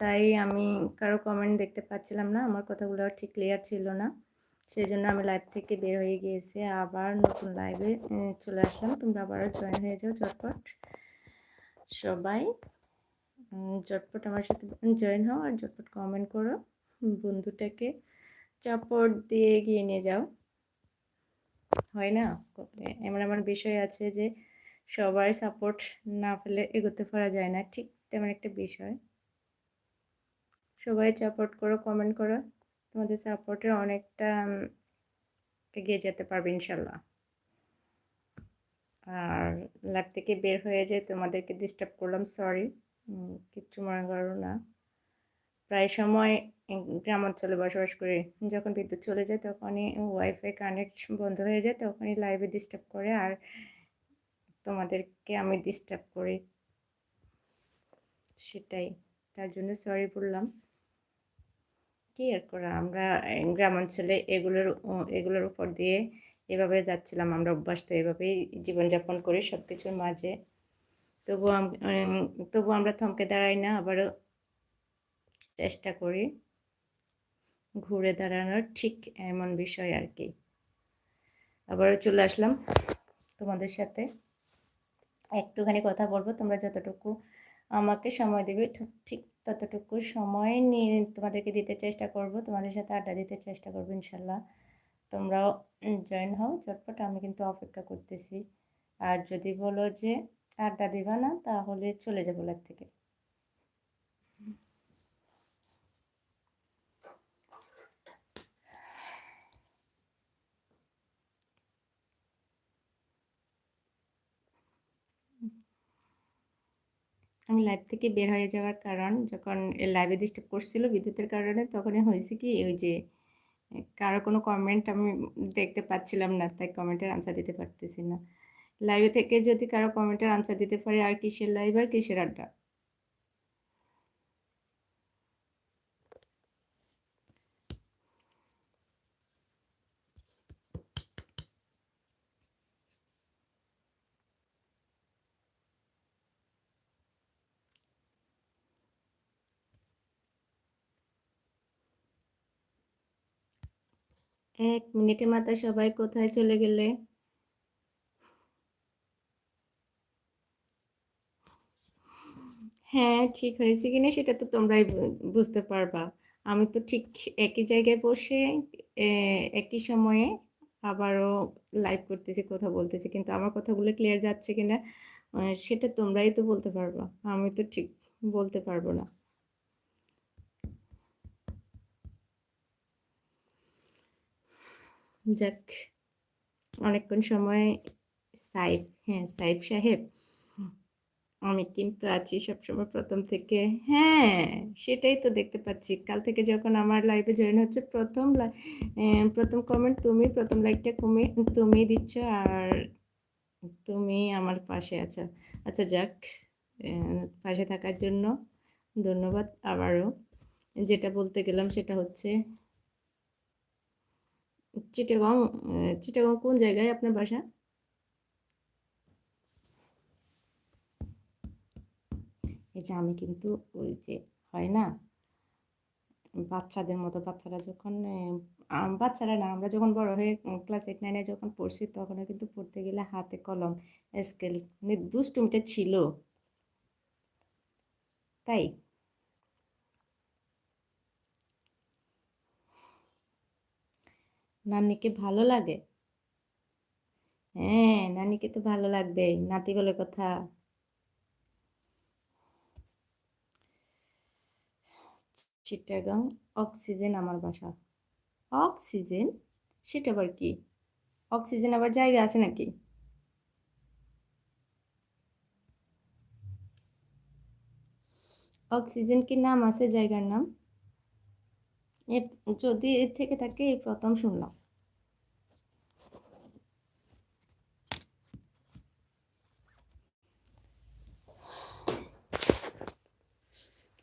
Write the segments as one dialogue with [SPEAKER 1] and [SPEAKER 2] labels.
[SPEAKER 1] তাই আমি কারও কমেন্ট দেখতে পাচ্ছিলাম না। আমার কথাগুলো ঠিক ক্লিয়ার ছিল না। সেই জন্য আমি লাইভ থেকে বের হয়ে গিয়েছি। আবার নতুন লাইভে চলে আসলাম। তোমরা আবারও জয়েন হয়ে যাও ঝটপট। সবাই ঝটপট আমার সাথে জয়েন হও আর ঝটপট কমেন্ট করো। বন্ধুটাকে চাপড় দিয়ে এগিয়ে নিয়ে যাও। হয় না? এমন এমন বিষয় আছে যে সবার সাপোর্ট না পেলে এগোতে পারা যায় না। ঠিক তেমন একটা বিষয়। সবাই সাপোর্ট করো কমেন্ট করো। তোমাদের সাপোর্টে অনেকটা এগিয়ে যেতে পারবে ইনশাল্লাহ। আর ল্যাব থেকে বের হয়ে যায় তোমাদেরকে ডিস্টার্ব করলাম সরি কিচ্ছু মনে করো না। প্রায় সময় গ্রাম অঞ্চলে বসবাস করি। যখন বিদ্যুৎ চলে যায় তখনই ওয়াইফাই কানেক্ট বন্ধ হয়ে যায়, তখনই লাইভে ডিস্টার্ব করে আর তোমাদেরকে আমি ডিস্টার্ব করি। সেটাই, তার জন্য সরি বললাম। কি আর করা? আমরা গ্রাম অঞ্চলে এগুলোর এগুলোর উপর দিয়ে এভাবে যাচ্ছিলাম আমরা অভ্যাস তো এভাবেই জীবনযাপন করি সব কিছুর মাঝে। তবু তবু আমরা থমকে দাঁড়াই না, আবারও চেষ্টা করি ঘুরে দাঁড়ানোর ঠিক এমন বিষয় আর কি। আবারও চলে আসলাম তোমাদের সাথে। একটুখানি কথা বলব, তোমরা যতটুকু আমাকে সময় দেবে, ঠিক ততটুকু সময় নিয়ে তোমাদেরকে দিতে চেষ্টা করব। তোমাদের সাথে আড্ডা দিতে চেষ্টা করব ইনশাল্লাহ। তোমরাও জয়েন হও, চটপট। আমি কিন্তু অপেক্ষা করতেছি। আর যদি বলো যে আড্ডা দিবা না, তাহলে চলে যাব লাগ থেকে। আমি লাইভ থেকে বের হয়ে যাওয়ার কারণ, যখন লাইভে ডিস্টার্ব করছিল বিদ্যুতের কারণে, তখনই হয়েছে কি, ওই যে, কারও কোনো কমেন্ট আমি দেখতে পাচ্ছিলাম না, তাই কমেন্টের আনসার দিতে পারতেছি না। লাইভে থেকে যদি কারও কমেন্টের আনসার দিতে পারি, আর কিসের লাইভ আর কিসের আড্ডা? এক মিনিটে মাথা সবাই কোথায় চলে গেলে? হ্যাঁ ঠিক হয়েছে কিনা সেটা তো তোমরাই বুঝতে পারবা। আমি তো ঠিক একই জায়গায় বসে একই সময়ে আবারও লাইভ করতেছি, কথা বলতেছি, কিন্তু আমার কথাগুলো ক্লিয়ার যাচ্ছে কিনা সেটা তোমরাই তো বলতে পারবা। আমি তো ঠিক বলতে পারব না। যাক, অনেকক্ষণ সময় সাইফ হ্যাঁ সাইফ সাহেব, আমি কিন্তু আছি সবসময় প্রথম থেকে। হ্যাঁ সেটাই তো দেখতে পাচ্ছি। কাল থেকে যখন আমার লাইভে জয়েন হচ্ছে, প্রথম প্রথম কমেন্ট তুমি, প্রথম লাইকটা কমে তুমি দিচ্ছ আর তুমি আমার পাশে আছো। আচ্ছা যাক পাশে থাকার জন্য ধন্যবাদ আবারও। যেটা বলতে গেলাম সেটা হচ্ছে চিটাগং চিটাগং কোন জায়গায় আপনার বাসা? এই যে আমি কিন্তু ওই যে হয় না? বাচ্চাদের মতো বাচ্চারা যখন বাচ্চারা না, আমরা যখন বড় হয়ে ক্লাস এইট নাইনে যখন পড়ছি তখনও কিন্তু পড়তে গেলে হাতে কলম স্কেল মানে দুষ্টুমিটা ছিল। তাই? নানিকে ভালো লাগে? হ্যাঁ নানিকে তো ভালো লাগবে নাতি বলে কথা। চিটাগাং, অক্সিজেন আমার বাসা। অক্সিজেন? সেটা আবার কি? অক্সিজেন আবার জায়গা আছে নাকি? অক্সিজেন কি নাম আছে জায়গার নাম? যদি এর থেকে থাকে এই প্রথম শুনলাম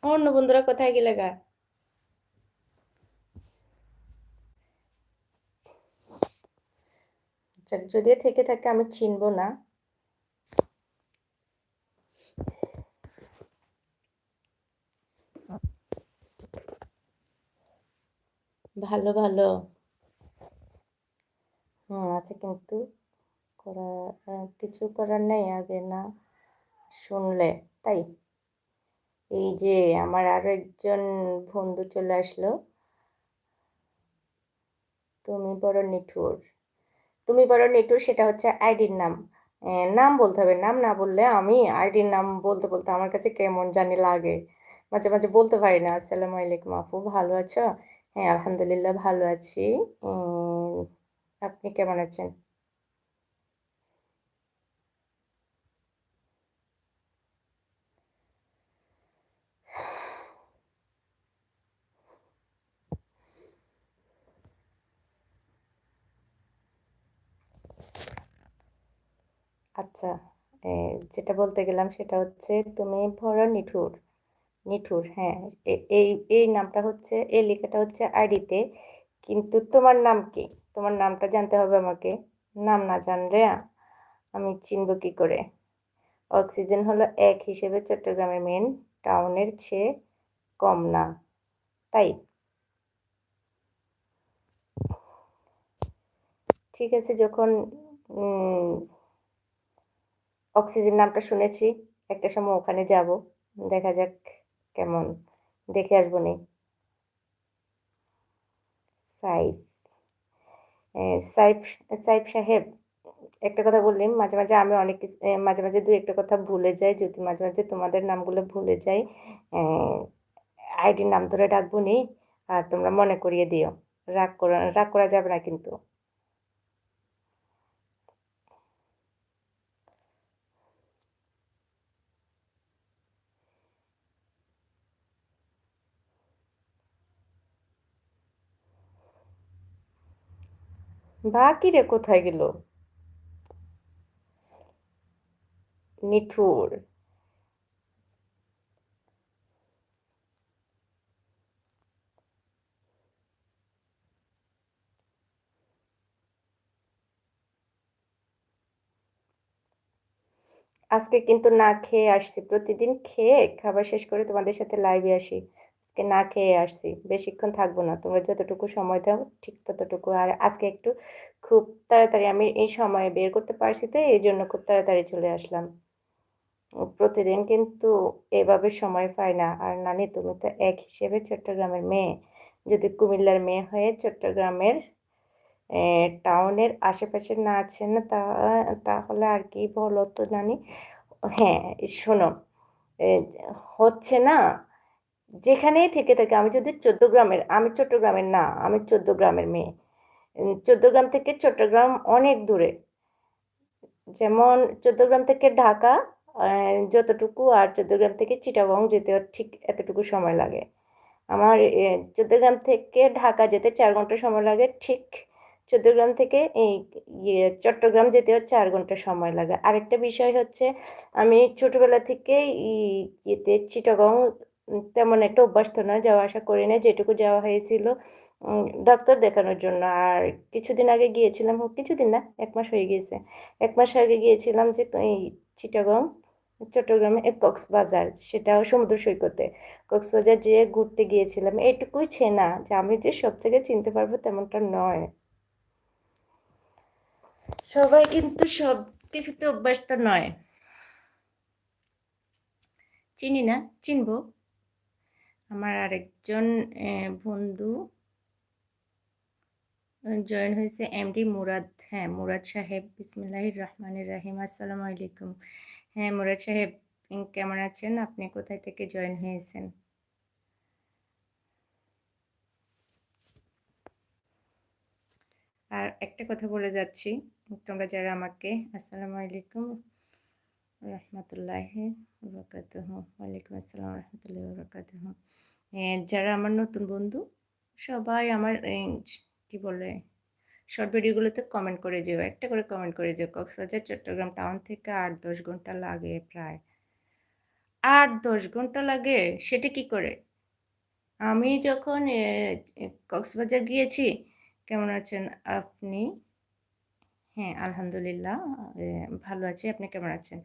[SPEAKER 1] অন্য বন্ধুরা কোথায় গেলে গা? যদি থেকে থাকে আমি চিনবো না। ভালো ভালো। হুম আছে কিন্তু করা কিছু করার নেই আগে না শুনলে, তাই? এই যে আমার আরও একজন বন্ধু চলে আসলো। তুমি বড় নিঠুর। তুমি বড় নিঠুর সেটা হচ্ছে আইডির নাম। নাম বলতে হবে, নাম না বললে আমি আইডির নাম বলতে বলতে আমার কাছে কেমন জানি লাগে। মাঝে মাঝে বলতে পারি না, আসসালামু আলাইকুম আপু, ভালো আছো? হ্যাঁ আলহামদুলিল্লাহ ভালো আছি। আপনি কেমন আছেন? আচ্ছা যেটা বলতে গেলাম সেটা হচ্ছে, তুমি বড় নিঠুর নিঠুর হ্যাঁ। এই এই নামটা হচ্ছে, এই লেখাটা হচ্ছে আইডিতে। কিন্তু তোমার নাম কি? তোমার নামটা জানতে হবে আমাকে। নাম না জানলে আমি চিনব কি করে? অক্সিজেন হলো এক হিসেবে চট্টগ্রামের মেন, টাউনের চেয়ে কম না। তাই? ঠিক আছে, যখন অক্সিজেন নামটা শুনেছি, একটা সময় ওখানে যাব। দেখা যাক কেমন? দেখে আসব নি। সাইফ সাইফ সাইফ সাহেব, একটা কথা বললেন, মাঝে মাঝে আমি অনেক মাঝে মাঝে দু একটা কথা ভুলে যাই, যদি মাঝে মাঝে তোমাদের নামগুলো ভুলে যাই আইডির নাম ধরে ডাকবো নি, আর তোমরা মনে করিয়ে দিও। রাগ করা রাগ করা যাবে না কিন্তু। বাকি রে কোথায় গেল? নিঠুর। আজকে কিন্তু না খেয়ে আসছি, প্রতিদিন খেয়ে খাবার শেষ করে তোমাদের সাথে লাইভে আসি। আজকে না খেয়ে আসছি। বেশিক্ষণ থাকব না। তোমরা যতটুকু সময় দাও, ঠিক ততটুকু। আর আজকে একটু খুব তাড়াতাড়ি আমি এই সময় বের করতে পারছি তো, এই জন্য খুব তাড়াতাড়ি চলে আসলাম। প্রতিদিন কিন্তু এভাবে সময় পাই না। আর নানি, তুমি তো এক হিসেবে চট্টগ্রামের মেয়ে। যদি কুমিল্লার মেয়ে হয়ে চট্টগ্রামের টাউনের আশেপাশে না আছেন, তা, তাহলে আর কি বলো তো জানি হ্যাঁ শোনো হচ্ছে না যেখানেই থেকে থাকে, আমি যদি চোদ্দ গ্রামের, আমি চট্টগ্রামের না, আমি চোদ্দ গ্রামের মেয়ে। চোদ্দগ্রাম থেকে চট্টগ্রাম অনেক দূরে। যেমন চোদ্দগ্রাম থেকে ঢাকা যতটুকু, আর চোদ্দগ্রাম থেকে চিটাগং যেতে ঠিক এতটুকু সময় লাগে। আমার চোদ্দগ্রাম থেকে ঢাকা যেতে চার ঘণ্টা সময় লাগে, ঠিক চট্টগ্রাম থেকে এই ইয়ে চট্টগ্রাম যেতেও চার ঘণ্টা সময় লাগে। আরেকটা বিষয় হচ্ছে, আমি ছোটোবেলা থেকে ইয়েতে, চিটাগং তেমন একটা অভ্যস্ত নয় যাওয়া আসা করি না যেটুকু যাওয়া হয়েছিল ডাক্তার দেখানোর জন্য। আর কিছুদিন আগে গিয়েছিলাম কিছুদিন না, এক মাস হয়ে গিয়েছে। এক মাস আগে গিয়েছিলাম যে, এই চিটাগং, চট্টগ্রামে কক্সবাজার, সেটাও সমুদ্র সৈকতে। কক্সবাজার যেয়ে ঘুরতে গিয়েছিলাম। এইটুকুই চেনা যে, আমি যে সব থেকে চিনতে পারব তেমনটা নয়। সবাই কিন্তু সব কিছুতে অভ্যস্ত নয়। চিনি না? চিনবো। আমার আরেকজন বন্ধু জয়েন হয়েছে এমডি মুরাদ। হ্যাঁ মুরাদ সাহেব, বিসমিল্লাহির রহমানির রাহিম। আসসালামু আলাইকুম। হ্যাঁ মুরাদ সাহেব কেমন আছেন? আপনি কোথায় থেকে জয়েন হয়েছেন? আর একটা কথা বলে যাচ্ছি। তোমরা যারা আমাকে, আসসালামু আলাইকুম রহমতুল্লাহি বরকাতুহ। ওয়ালাইকুম আসসালাম রহমতুল্লাহি বরকাতুহ। যারা আমার নতুন বন্ধু, সবাই আমার কি বলে শর্ট ভিডিওগুলোতে কমেন্ট করে যেও। একটা করে কমেন্ট করে যেও। কক্সবাজার, চট্টগ্রাম টাউন থেকে আট দশ ঘণ্টা লাগে প্রায়। আট দশ ঘণ্টা লাগে? সেটা কি করে? আমি যখন কক্সবাজার গিয়েছি, কেমন আছেন আপনি? হ্যাঁ আলহামদুলিল্লাহ ভালো আছি। আপনি কেমন আছেন?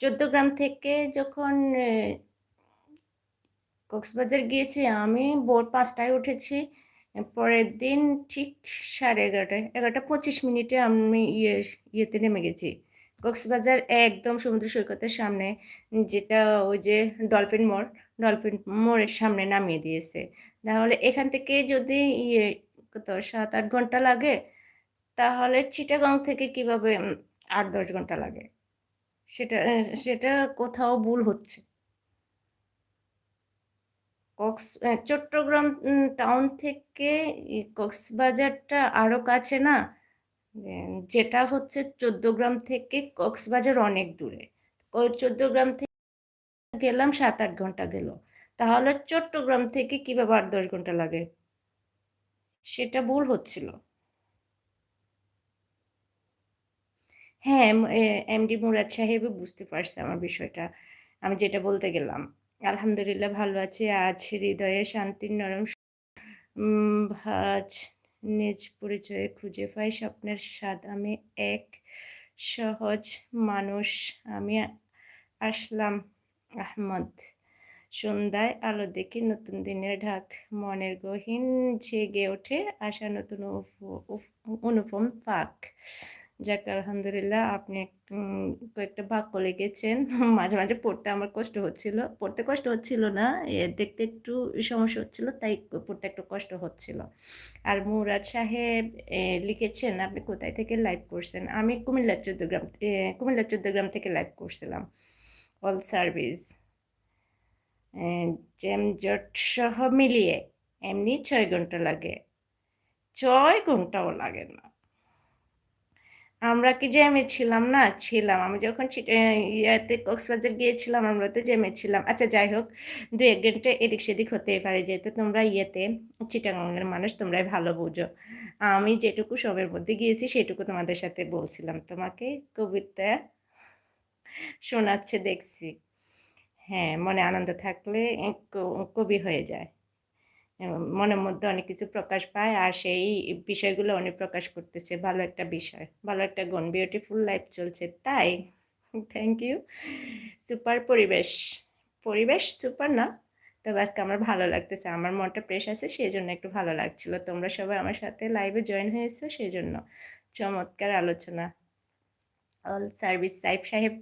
[SPEAKER 1] চোদ্দ গ্রাম থেকে যখন কক্সবাজার গিয়েছি, আমি ভোর পাঁচটায় উঠেছি, পরের দিন ঠিক সাড়ে এগারোটায়, এগারোটা পঁচিশ মিনিটে আমি ইয়ে ইয়েতে নেমে গেছি। কক্সবাজার একদম সমুদ্র সৈকতের সামনে, যেটা ওই যে ডলফিন মোড়, ডলফিন মোড়ের সামনে নামিয়ে দিয়েছে। তাহলে এখান থেকে যদি ইয়ে কত, সাত আট ঘণ্টা লাগে, তাহলে চিটাগাং থেকে কীভাবে আট দশ ঘণ্টা লাগে? সেটা সেটা কোথাও ভুল হচ্ছে। কক্স আহ, চট্টগ্রাম টাউন থেকে কক্সবাজারটা আরও কাছে না? যেটা হচ্ছে চোদ্দগ্রাম থেকে কক্সবাজার অনেক দূরে। চোদ্দগ্রাম থেকে গেলাম সাত আট ঘণ্টা গেল। তাহলে চট্টগ্রাম থেকে কীভাবে আট দশ ঘণ্টা লাগে? সেটা ভুল হচ্ছিল। হ্যাঁ এমডি মুরাদ সাহেবও বুঝতে পারছে আমার বিষয়টা। আমি যেটা বলতে গেলাম। আলহামদুলিল্লাহ ভালো আছি। আজ হৃদয়ে শান্তির নরম ভাজ নিজ পরিচয়ে খুঁজে পাই। স্বপ্নের স্বাদ, আমি এক সহজ মানুষ। আমি আসলাম আহমদ। সন্ধ্যায় আলো দেখি নতুন দিনের ঢাক। মনের গহীন জেগে ওঠে আসা নতুন অনুপম পাক। যাক, আলহামদুলিল্লাহ আপনি কয়েকটা বাক্য লিখেছেন। মাঝে মাঝে পড়তে আমার কষ্ট হচ্ছিল। পড়তে কষ্ট হচ্ছিল না দেখতে একটু সমস্যা হচ্ছিল, তাই পড়তে একটু কষ্ট হচ্ছিল। আর মুরাদ সাহেব লিখেছেন, আপনি কোথায় থেকে লাইভ করছেন? আমি কুমিল্লা চৌদ্দগ্রাম কুমিল্লা চৌদ্দগ্রাম থেকে লাইভ করছিলাম। অল সার্ভিস জ্যামজট সহ মিলিয়ে, এমনি ছয় ঘণ্টা লাগে। ছয় ঘন্টাও লাগে না। আমরা কি জ্যামে ছিলাম? না, ছিলাম। আমি যখন ইয়াতে কক্সবাজার গিয়েছিলাম, আমরা তো জ্যামে ছিলাম। আচ্ছা যাই হোক, দু, এক ঘণ্টা এদিক সেদিক হতেই পারে, যেহেতু তোমরা ইয়েতে চিটাগাংয়ের মানুষ, তোমরাই ভালো বুঝো। আমি যেটুকু সবের মধ্যে গিয়েছি, সেটুকু তোমাদের সাথে বলছিলাম। তোমাকে কবিতা শোনাচ্ছে, দেখছি। হ্যাঁ মনে আনন্দ থাকলে কবি হয়ে যায়। মনের মধ্যে অনেক কিছু প্রকাশ পায় আর সেই বিষয়গুলো অনেক প্রকাশ করতেছে। ভালো একটা বিষয়, ভালো একটা গন বিউটিফুল লাইফ চলছে, তাই? থ্যাংক ইউ সুপার পরিবেশ পরিবেশ সুপার না? তবে আজকে আমার ভালো লাগতেছে, আমার মনটা ফ্রেশ আছে সেই জন্য একটু ভালো লাগছিল। তোমরা সবাই আমার সাথে লাইভে জয়েন হয়েছো সেই জন্য চমৎকার আলোচনা। অল সার্ভিস সাহেব সাহেব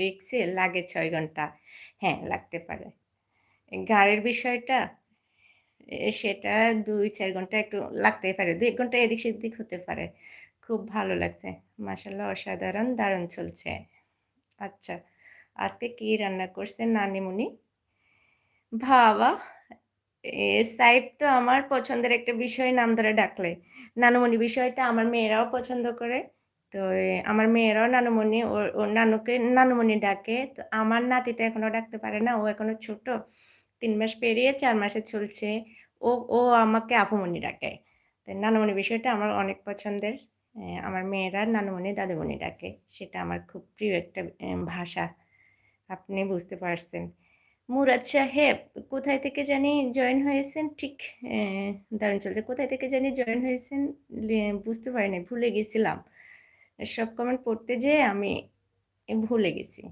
[SPEAKER 1] লিখছে, লাগে ছয় ঘণ্টা। হ্যাঁ লাগতে পারে। গাড়ির বিষয়টা সেটা দুই, চার ঘণ্টা একটু লাগতেই পারে। দুই ঘণ্টা এদিক সেদিক হতে পারে। খুব ভালো লাগছে। মাসাল্লাহ অসাধারণ, দারুণ চলছে। আচ্ছা আজকে কি রান্না করছেন নানিমুনি? বাবা, এ, সাইব তো আমার পছন্দের একটা বিষয় নাম ধরে ডাকলে। নানুমণি বিষয়টা আমার মেয়েরাও পছন্দ করে। তো আমার মেয়েরাও নানুমণি, ওর ওর নানুকে, নানুমণি ডাকে। তো আমার নাতি তো এখনও ডাকতে পারে না, ও এখনও ছোট। তিন মাস পেরিয়ে চার মাসে চলছে। ও ও আমাকে আফুমণি ডাকে। তো নানুমণি বিষয়টা আমার অনেক পছন্দের। আমার মেয়েরা নানুমণি, দাদুমণি ডাকে। সেটা আমার খুব প্রিয় একটা ভাষা। আপনি বুঝতে পারছেন। মুরাদ সাহেব, কোথায় থেকে জানি জয়েন হয়েছেন? ঠিক দারুণ চলছে। কোথায় থেকে জানি জয়েন হয়েছেন? বুঝতে পারিনি, ভুলে গেছিলাম। সব কমেন্ট পড়তে যেয়ে আমি ভুলে গেছি।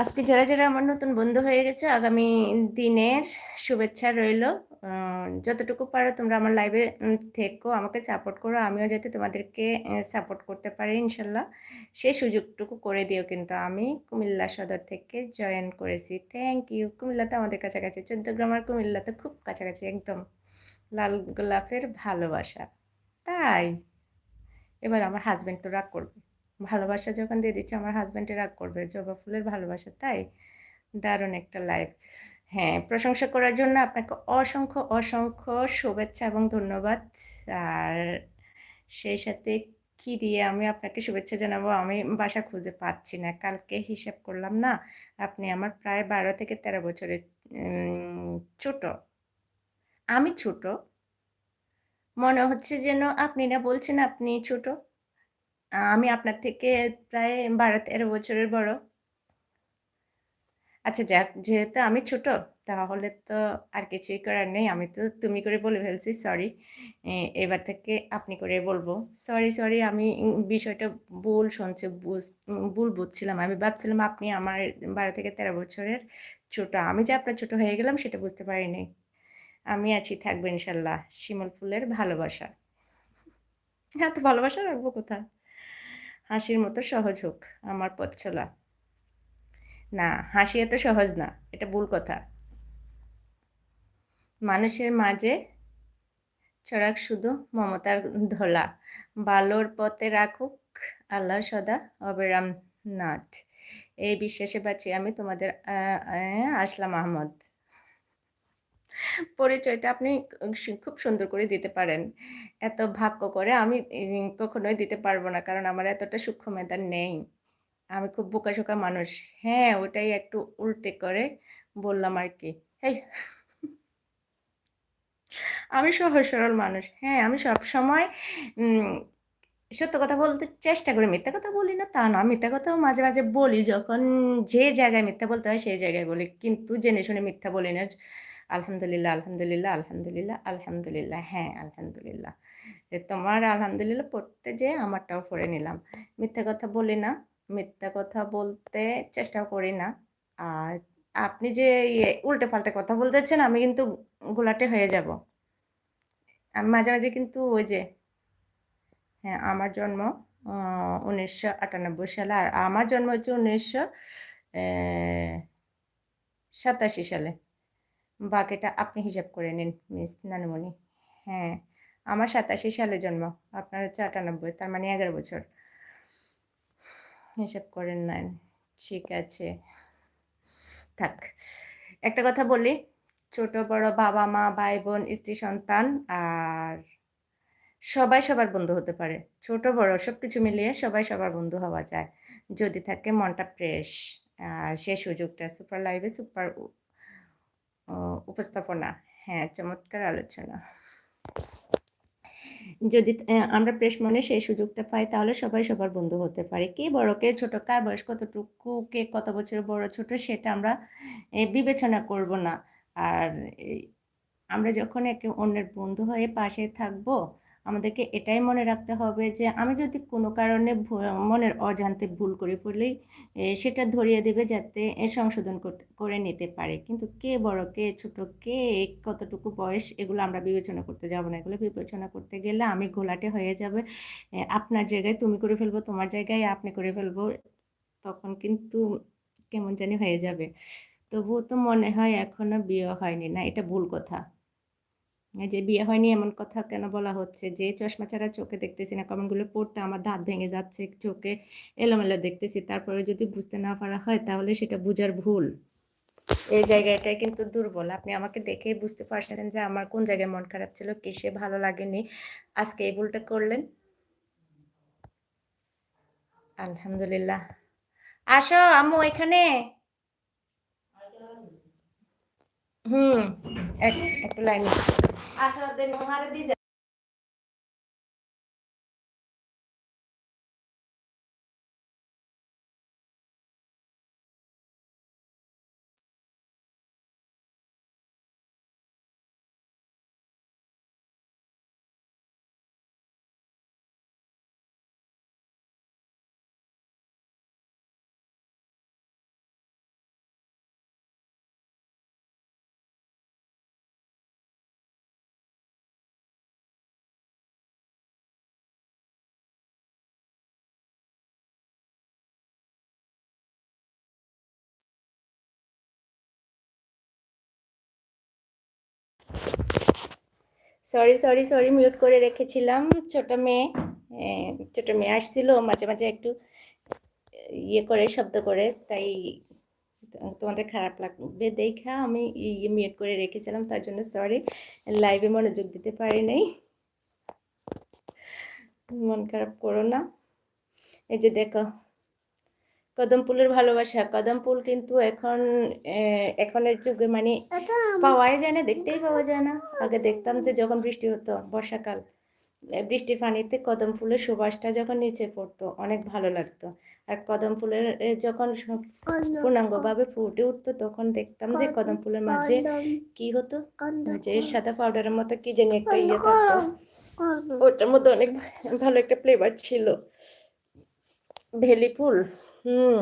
[SPEAKER 1] আজকে যারা যারা আমার নতুন বন্ধু হয়ে গেছে, আগামী দিনের শুভেচ্ছা রইল। যতটুকু পারো তোমরা আমার লাইভে থেকো, আমাকে সাপোর্ট করো, আমিও যাতে তোমাদেরকে সাপোর্ট করতে পারি, ইনশাল্লাহ। সেই সুযোগটুকু করে দিও কিন্তু আমি কুমিল্লা সদর থেকে জয়েন করেছি। থ্যাংক ইউ কুমিল্লা তো আমাদের কাছাকাছি চোদ্দগ্রাম আর কুমিল্লা তো খুব কাছাকাছি, একদম লাল গোলাপের ভালোবাসা। তাই, এবার আমার হাজব্যান্ড তো রাগ করবে। ভালোবাসা যখন দিয়ে দিচ্ছে, আমার হাজব্যান্ডে রাগ করবে জবা ফুলের ভালোবাসা, তাই? দারুণ একটা লাইফ হ্যাঁ প্রশংসা করার জন্য আপনাকে অসংখ্য অসংখ্য শুভেচ্ছা এবং ধন্যবাদ। আর সেই সাথে কি দিয়ে আমি আপনাকে শুভেচ্ছা জানাব, আমি বাসা খুঁজে পাচ্ছি না, কালকে হিসাব করলাম না, আপনি আমার প্রায় বারো থেকে তেরো বছরের ছোট। আমি ছোট, মনে হচ্ছে যেন আপনি না বলছেন আপনি ছোট। আমি আপনার থেকে প্রায় বারো তেরো বছরের বড়। আচ্ছা যাক, যেহেতু আমি ছোট, তাহলে তো আর কিছুই করার নেই। আমি তো তুমি করে বলে ফেলছি সরি এবার থেকে আপনি করে বলব। সরি সরি আমি বিষয়টা ভুল শুনছি ভুল বুঝছিলাম। আমি ভাবছিলাম আপনি আমার বারো থেকে তেরো বছরের ছোট। আমি যে আপনার ছোট হয়ে গেলাম, সেটা বুঝতে পারিনি। আমি আছি, থাকব ইনশাল্লাহ। শিমল ফুলের ভালোবাসা। হ্যাঁ তো ভালোবাসা রাখব কোথায়? হাসির মতো সহজ হোক, আমার পথ চলা। না, হাসি এত সহজ না, এটা ভুল কথা। মানুষের মাঝে ছড়াক শুধু মমতার ধলা। বালোর পথে রাখুক আল্লাহ সদা অবিরাম নাথ। এই বিশ্বাসে বাঁচি আমি তোমাদের আসলাম আহমদ। পরিচয়টা আপনি খুব সুন্দর করে দিতে পারেন। এত ভাগ্য করে আমি কখনোই দিতে পারব না, কারণ আমার এতটা সূক্ষ্ম মেধা নেই। আমি খুব বোকা বোকাশোকা মানুষ। হ্যাঁ ওটাই একটু উল্টে করে বললাম আর কি এই আমি সহজ সরল মানুষ। হ্যাঁ আমি সব সময় সত্য কথা বলতে চেষ্টা করি। মিথ্যা কথা বলি না তা না। মিথ্যা কথাও মাঝে মাঝে বলি। যখন যে জায়গায় মিথ্যা বলতে হয়, সেই জায়গায় বলি। কিন্তু জেনে শুনে মিথ্যা বলি না। আলহামদুলিল্লাহ আলহামদুলিল্লাহ আলহামদুলিল্লাহ আলহামদুলিল্লাহ হ্যাঁ আলহামদুলিল্লাহ। তোমার আলহামদুলিল্লাহ পড়তে যে আমারটাও পড়ে নিলাম। মিথ্যা কথা বলি না, মিথ্যা কথা বলতে চেষ্টাও করি না। আর আপনি যে ইয়ে উল্টে পাল্টে কথা বলতেছেন, আমি কিন্তু গোলাটে হয়ে যাব। আমি মাঝে মাঝে কিন্তু ওই যে হ্যাঁ আমার জন্ম উনিশশো আটানব্বই সালে, আর আমার জন্ম হচ্ছে উনিশশো সাতাশি সালে। বাকিটা আপনি হিসাব করে নিন, মিস নানুমণি। হ্যাঁ আমার সাতাশি সালে জন্ম, আপনার হচ্ছে আটানব্বই, তার মানে এগারো বছর। হিসাব করেন নেন, ঠিক আছে। থাক, একটা কথা বলি, ছোট, বড়, বাবা, মা, ভাই, বোন, স্ত্রী, সন্তান আর সবাই সবার বন্ধু হতে পারে। ছোট, বড় সব কিছু মিলিয়ে সবাই সবার বন্ধু হওয়া যায়। যদি থাকে মনটা ফ্রেশ, আর সে সুযোগটা, সুপার লাইভে সুপার উপস্থাপনা। হ্যাঁ চমৎকার আলোচনা। যদি আমরা প্রেস মনে সেই সুযোগটা পাই, তাহলে সবাই সবার বন্ধু হতে পারে। কে বড় কে ছোট, কার বয়স কতটুকু, কে কত বছর বড়, ছোট সেটা আমরা বিবেচনা করব না। আর আমরা যখন একে অন্যের বন্ধু হয়ে পাশে থাকব আমাদেরকে এটাই মনে রাখতে হবে যে, আমি যদি কোনো কারণে মনের অজান্তে ভুল করে পড়লেই সেটা ধরিয়ে দেবে যাতে সংশোধন করে নিতে পারে। কিন্তু কে বড়, কে ছোট, কে কতটুকু বয়স, এগুলো আমরা বিবেচনা করতে যাব না। এগুলো বিবেচনা করতে গেলে আমি ঘোলাটে হয়ে যাবে। আপনার জায়গায় তুমি করে ফেলব, তোমার জায়গায় আপনি করে ফেলব, তখন কিন্তু কেমন জানি হয়ে যাবে। তবুও তো মনে হয় এখনও বিয়ে হয়নি না, এটা ভুল কথা। যে বিয়ে হয়নি এমন কথা কেন বলা হচ্ছে? যে চশমা ছাড়া চোখে দেখতেছি না, কমেন্টগুলো পড়তে আমার দাঁত ভেঙে যাচ্ছে, চোখে এলোমেলো দেখতেছি। তারপরে যদি বুঝতে না পারা হয় তাহলে সেটা বুঝার ভুল। এই জায়গাটায় কিন্তু দুর্বল। আপনি আমাকে দেখেই বুঝতে পারছেন যে আমার কোন জায়গায় মন খারাপ ছিল কিসে ভালো লাগেনি। আজকে এই ভুলটা করলেন। আলহামদুলিল্লাহ। আসো আম্মু, এখানে। হুম একটু line. আশাদের নোহারে দিয়ে sorry sorry sorry mute করে রেখেছিলাম, ছোট মেয়ে। ছোট মেয়ে আসছিল, মাঝে মাঝে একটু ইয়ে করে, শব্দ করে, তাই তোমাদের খারাপ লাগবে দেখা আমি ইয়ে মিউট করে রেখেছিলাম, তার জন্য সরি লাইভে মনোযোগ দিতে পারি নাই। মন খারাপ করো না। এই যে দেখো কদম ফুলের ভালোবাসা। কদম ফুল কিন্তু এখন এখনের যুগে মানে পাওয়াই যায় না দেখতেই পাওয়া যায় না। আগে দেখতাম যে যখন বৃষ্টি হতো বর্ষাকাল বৃষ্টির পানিতে কদম ফুলের সুবাসটা যখন নিচে পড়তো অনেক ভালো লাগতো। আর কদম ফুলের যখন পূর্ণাঙ্গভাবে ফুটে উঠতো তখন দেখতাম যে কদম ফুলের মাঝে কি হতো? যে সাদা পাউডারের মতো কি জানি একটা ইয়ে থাকতো। ওটার মধ্যে অনেক ভালো একটা ফ্লেভার ছিল। ভেলি ফুল। হুম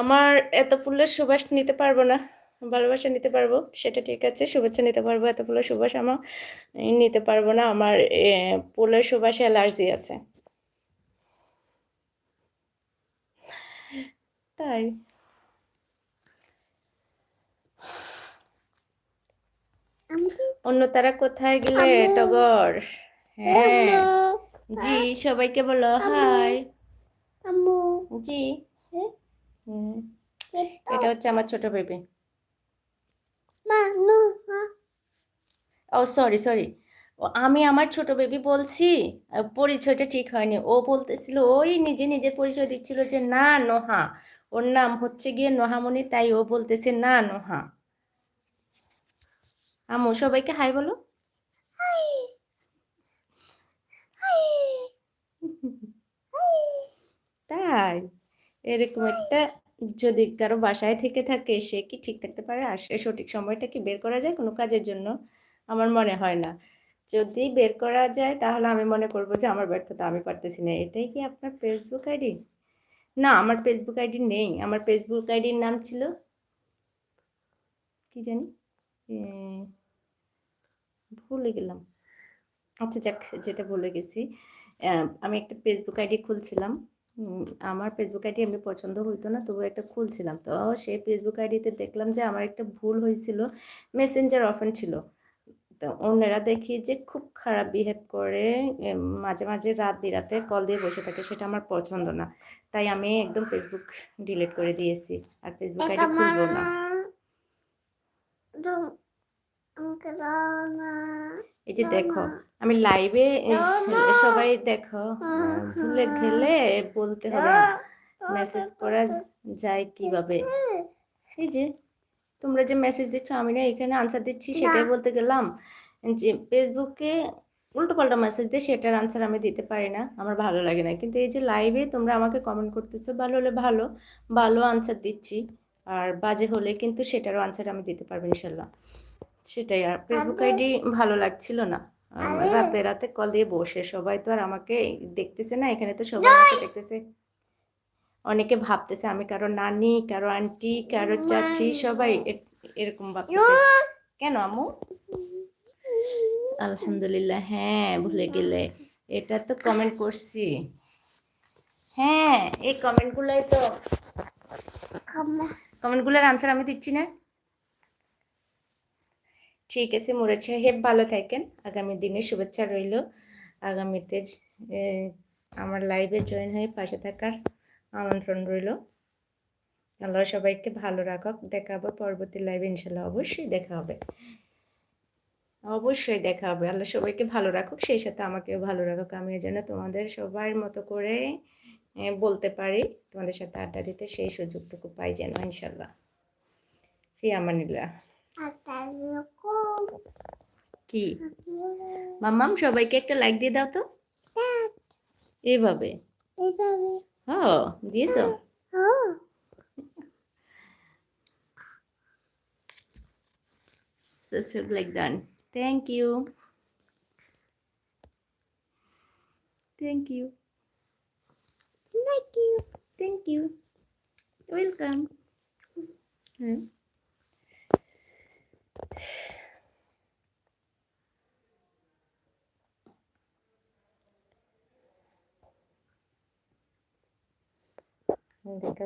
[SPEAKER 1] আমার এত ফুলের সুবাস নিতে পারব না। ভালোবাসা নিতে পারব সেটা ঠিক আছে শুভেচ্ছা নিতে পারব এত ফুলের সুবাস আমার নিতে পারব না আমার ফুলের সুবাসে অ্যালার্জি আছে। তাই। অন্য তারা কোথায় গেলে টগর? হ্যাঁ।
[SPEAKER 2] হ্যাঁ
[SPEAKER 1] জি সবাইকে বলো হাই।
[SPEAKER 2] আম্মু।
[SPEAKER 1] জি।
[SPEAKER 2] হ্যাঁ?
[SPEAKER 1] এটা হচ্ছে আমার ছোট বেবি ও সরি সরি আমি আমার ছোট বেবি বলছি পরিচয়টা ঠিক হয়নি। ও বলতেছিল ওই নিজে নিজের পরিচয় দিচ্ছিল যে না নোহা। ওর নাম হচ্ছে গিয়ে নোহামণি তাই ও বলতেছে না নোহা। আমু সবাইকে হাই বলো।
[SPEAKER 2] হাই। হাই। হাই।
[SPEAKER 1] তাই? এরকম একটা যদি কারও বাসায় থেকে থাকে সে কি ঠিক থাকতে পারে? আর সে সঠিক সময়টা কি বের করা যায় কোনো কাজের জন্য? আমার মনে হয় না। যদি বের করা যায় তাহলে আমি মনে করব যে আমার ব্যর্থতা আমি পারতেছি না। এটাই কি আপনার ফেসবুক আইডি না আমার ফেসবুক আইডি নেই। আমার ফেসবুক আইডির নাম ছিল? কি জানি? ভুলে গেলাম। আচ্ছা যাক যেটা ভুলে গেছি। আমি একটা ফেসবুক আইডি খুলছিলাম। আমার ফেসবুক আইডি এমনি পছন্দ হইতো না তবু একটা খুলছিলাম। তো সেই ফেসবুক আইডিতে দেখলাম যে আমার একটা ভুল হয়েছিল মেসেঞ্জার অফেন ছিল। তো অন্যরা দেখি যে খুব খারাপ বিহেভ করে মাঝে মাঝে রাত বিরাতে কল দিয়ে বসে থাকে সেটা আমার পছন্দ না। তাই আমি একদম ফেসবুক ডিলিট করে দিয়েছি আর ফেসবুক আইডি খুলবো না। এই যে দেখো আমি লাইভে সবাই দেখো ভুলে গেলে বলতে হবে মেসেজ করা যায় কীভাবে? এই যে তোমরা যে মেসেজ দিচ্ছ আমি না এখানে আনসার দিচ্ছি সেটাই বলতে গেলাম যে ফেসবুকে উল্টো পাল্টা মেসেজ দিয়ে সেটার আনসার আমি দিতে পারি না আমার ভালো লাগে না। কিন্তু এই যে লাইভে তোমরা আমাকে কমেন্ট করতেছো ভালো হলে ভালো ভালো আনসার দিচ্ছি আর বাজে হলে কিন্তু সেটারও আনসার আমি দিতে পারব ইনশাল্লাহ। সেটাই আর ফেসবুক। আইডি ভালো লাগছিল না। রাতে রাতে কল দিয়ে বসে সবাই তো আর আমাকে দেখতেছে না এখানে তো সবাই আমাকে দেখতেছে। অনেকে ভাবতেছে আমি কারও নানি কারও আন্টি কারও চাচি সবাই এরকম ভাবতেছে। কেন আমু আলহামদুলিল্লাহ হ্যাঁ ভুলে গেলে। এটা তো কমেন্ট করছি। হ্যাঁ এই কমেন্টগুলোই তো কমেন্টগুলোর আনসার আমি দিচ্ছি না? ঠিক আছে মুরাদ সাহেব, ভালো থাকেন। আগামী দিনে শুভেচ্ছা রইল। আগামীতে আমার লাইভে জয়েন হয়ে পাশে থাকার আমন্ত্রণ রইল। আল্লাহ সবাইকে ভালো রাখক। দেখা হবে পরবর্তী লাইভে ইনশাল্লাহ অবশ্যই দেখা হবে। অবশ্যই দেখা হবে। আল্লাহ সবাইকে ভালো রাখুক, সেই সাথে আমাকেও ভালো রাখুক। আমিও যেন তোমাদের সবার মতো করে বলতে পারি, তোমাদের সাথে আড্ডা দিতে সেই সুযোগটুকু পাই যেন ইনশাল্লাহ ফি আমানিল্লাহ। কি মাম্মাম সবাইকে একটা লাইক দিয়ে দাও তো এইভাবে
[SPEAKER 2] এইভাবে
[SPEAKER 1] হ দিয়েছো
[SPEAKER 2] ও
[SPEAKER 1] subscribe like done thank you thank you
[SPEAKER 2] thank you
[SPEAKER 1] thank you welcome হুম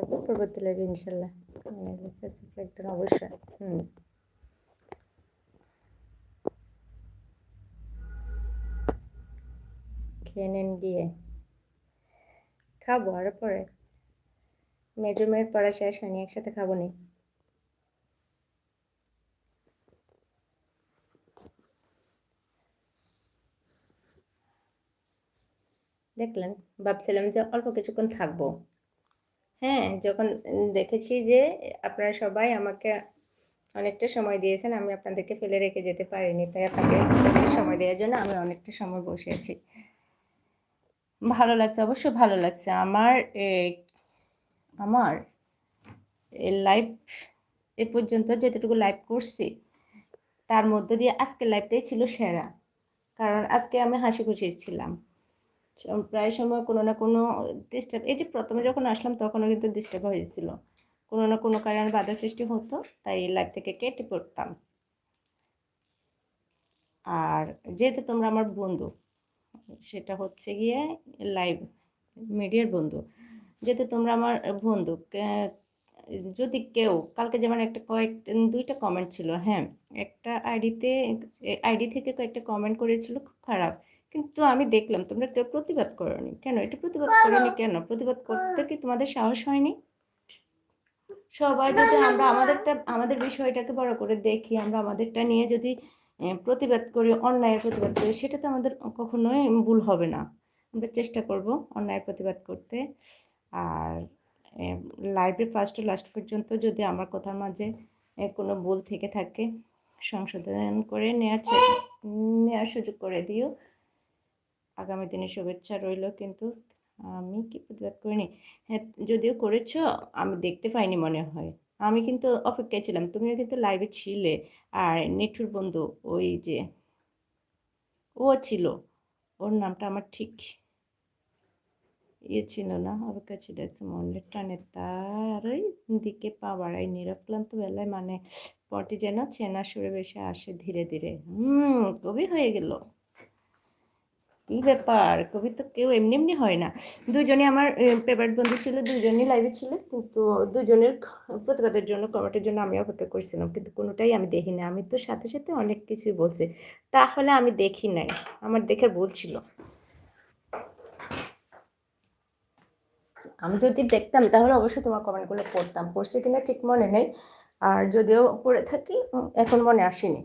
[SPEAKER 1] পরবর্তী ইনশাল্লাহ অবশ্যই। হুম। খেয়ে নেন খাব আর পরে। মেজো মেয়ের পড়া শেষ হয়নি, একসাথে খাব নি। দেখলেন, ভাবছিলাম যে অল্প কিছুক্ষণ থাকব। হ্যাঁ যখন দেখেছি যে আপনারা সবাই আমাকে অনেকটা সময় দিয়েছেন, আমি আপনাদেরকে ফেলে রেখে যেতে পারিনি, তাই আপনাকে সময় দেওয়ার জন্য আমি অনেকটা সময় বসে আছি। ভালো লাগছে, অবশ্যই ভালো লাগছে। আমার আমার লাইভ এ পর্যন্ত যতটুকু লাইভ করছি, তার মধ্য দিয়ে আজকের লাইভটাই ছিল সেরা। কারণ আজকে আমি হাসি খুশি ছিলাম। প্রায় সময় কোনো না কোনো ডিস্টার্ব এই যে প্রথমে যখন আসলাম তখনও কিন্তু ডিস্টার্ব হয়েছিল কোনো না কোনো কারণে বাধা সৃষ্টি হতো, তাই লাইভ থেকে কেটে পড়তাম। আর যেহেতু তোমরা আমার বন্ধু, সেটা হচ্ছে গিয়ে লাইভ মিডিয়ার বন্ধু। যেহেতু তোমরা আমার বন্ধু যদি কেউ, কালকে যেমন একটা কয়েক, দুইটা কমেন্ট ছিল হ্যাঁ একটা আইডিতে আইডি থেকে কয়েকটা কমেন্ট করেছিল, খুব খারাপ। কিন্তু আমি দেখলাম তোমরা কেউ প্রতিবাদ করোনি। কেন? এটা প্রতিবাদ করোনি কেন? প্রতিবাদ করতে কি তোমাদের সাহস হয়নি? সবাই যদি আমরা আমাদেরটা আমাদের বিষয়টাকে বড় করে দেখি আমরা আমাদেরটা নিয়ে যদি প্রতিবাদ করি অন্যায়ের প্রতিবাদ করি সেটা তো আমাদের কখনোই ভুল হবে না। আমরা চেষ্টা করব অন্যায়ের প্রতিবাদ করতে। আর লাইভে ফার্স্ট লাস্ট পর্যন্ত যদি আমার কথার মাঝে কোনো ভুল থেকে থাকে সংশোধন করে নেওয়ার নেওয়ার সুযোগ করে দিও। আগামী দিনে শুভেচ্ছা রইল, কিন্তু আমি কি প্রতিবাদ করিনি? হ্যাঁ যদিও করেছ, আমি দেখতে পাইনি মনে হয়। আমি কিন্তু অপেক্ষায় ছিলাম, তুমিও কিন্তু লাইভে ছিলে। আর নিঠুর বন্ধু, ওই যে, ও ছিল, ওর নামটা আমার ঠিক ইয়ে ছিল না অপেক্ষা ছিল মনের টানে তার ওই দিকে পা বাড়াই নিরক্লান্ত বেলায় মানে পটি যেন চেনা সুরে বেশি আসে ধীরে ধীরে। হুম, কবি হয়ে গেল। কি ব্যাপার? কবি তো কেউ এমনি এমনি হয় না। দুজনই আমার ফেভারিট বন্ধু ছিল, দুজনই লাইভে ছিল, কিন্তু দুজনের প্রতিবাদের জন্য কমেন্টের জন্য আমি অপেক্ষা করছিলাম, কিন্তু কোনোটাই আমি দেখি না আমি তো সাথে সাথে অনেক কিছুই বলছি। তাহলে আমি দেখি নাই, আমার দেখে ভুল ছিল। আমি যদি দেখতাম, তাহলে অবশ্যই তোমার কমেন্টগুলো পড়তাম। পড়ছে কিনা ঠিক মনে নেই। আর যদিও পড়ে থাকি এখন মনে আসেনি।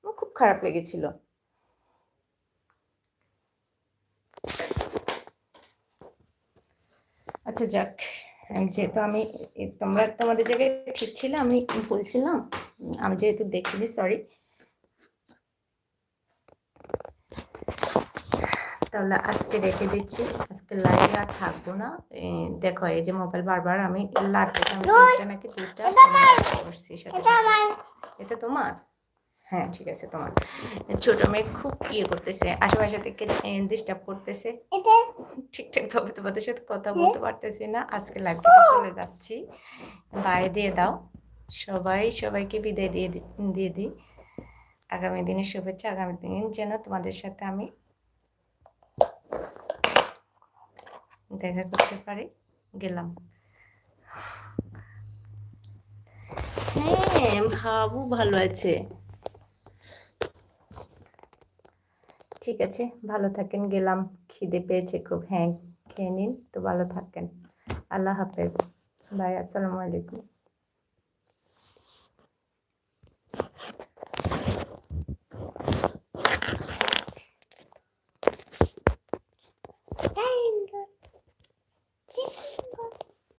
[SPEAKER 1] আমার খুব খারাপ লেগেছিল। আচ্ছা যাক। যেহেতু আমি তোমরা তোমাদের জায়গায় ঠিক ছিল, আমি বলছিলাম আমি যেহেতু দেখিনি সরি তাহলে আজকে রেখে দিচ্ছি। আজকে লাইভে আর থাকব না। দেখো, এই যে মোবাইল বারবার আমি তিনটা নাকি দুইটা করছি
[SPEAKER 2] এটা
[SPEAKER 1] তোমার? হ্যাঁ ঠিক আছে তোমার। ছোট মেয়ে খুব ইয়ে করতেছে আশেপাশে থেকে ডিস্টার্ব করতেছে। ঠিকঠাক ভাবে তোমাদের সাথে কথা বলতে পারতেছি না আজকে থেকে চলে যাচ্ছি। বাই দিয়ে দাও। সবাই সবাইকে বিদায় দিয়ে দিয়ে দিই। আগামী দিনের শুভেচ্ছা আগামী দিন যেন তোমাদের সাথে আমি দেখা করতে পারি গেলাম। হ্যাঁ ভাবু ভালো আছে। ঠিক আছে, ভালো থাকেন, গেলাম, খিদে পেয়েছে খুব হ্যাঁ খেয়ে নিন, তো ভালো থাকেন। আল্লাহ হাফেজ। বাই, আসসালামু আলাইকুম।